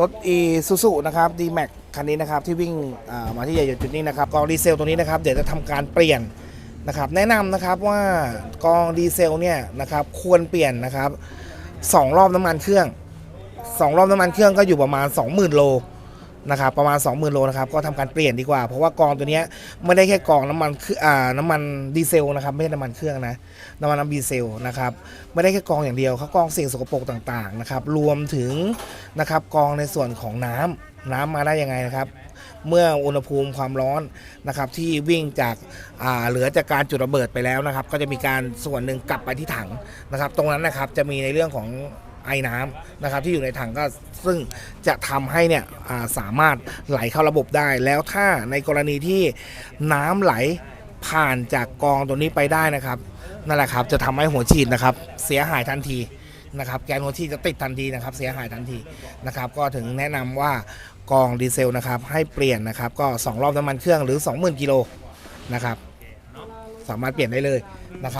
รถ e s u s u นะครับ d m a x คันนี้นะครับที่วิ่งามาที่ใหญ่จุดนี้นะครับกองดีเซลตัวนี้นะครับเดี๋ยวจะทำการเปลี่ยนนะครับแนะนำนะครับว่ากองดีเซลเนี่ยนะครับควรเปลี่ยนนะครับสองรอบน้ำมันเครื่องสองรอบน้ำมันเครื่องก็อยู่ประมาณ 20,000 โล นะครับประมาณ 20,000 โลนะครับก็ทำการเปลี่ยนดีกว่า เพราะว่ากองตัวนี้ไม่ได้แค่กองน้ำมันคืออ่าน้ำมันดีเซลนะครับไม่ใช่น้ำมันเครื่องนะน้ำมันน้ำดีเซลนะครับไม่ได้แค่กองอย่างเดียวเขากองสิ่งสกปรกต่างๆนะครับรวมถึงนะครับกองในส่วนของน้ำน้ำมาได้ยังไงนะครับ เมื่ออุณหภูมิความร้อนนะครับที่วิ่งจากาเหลือจากการจุดระเบิดไปแล้วนะครับ ก็จะมีการส่วนหนึ่งกลับไปที่ถังนะครับ ตรงนั้นนะครับจะมีในเรื่องของ ไอ้น้ำนะครับที่อยู่ในถังก็ซึ่งจะทำให้เนี่ยาสามารถไหลเข้าระบบได้ แล้วถ้าในกรณีที่น้ำไหลผ่านจากกองตัวนี้ไปได้นะครับนั่นแหละครับจะทำให้หัวฉีดนะครับเสียหายทันทีนะครับแกนหัวฉีดจะติดทันทีนะครับเสียหายทันทีนะครับก็ถึงแนะนำว่ากองดีเซลนะครับให้เปลี่ยนนะครับก็ 2 รอบน้ำมันเครื่องหรือ 20,000กิโลนะครับสามารถเปลี่ยนได้เลยนะครับ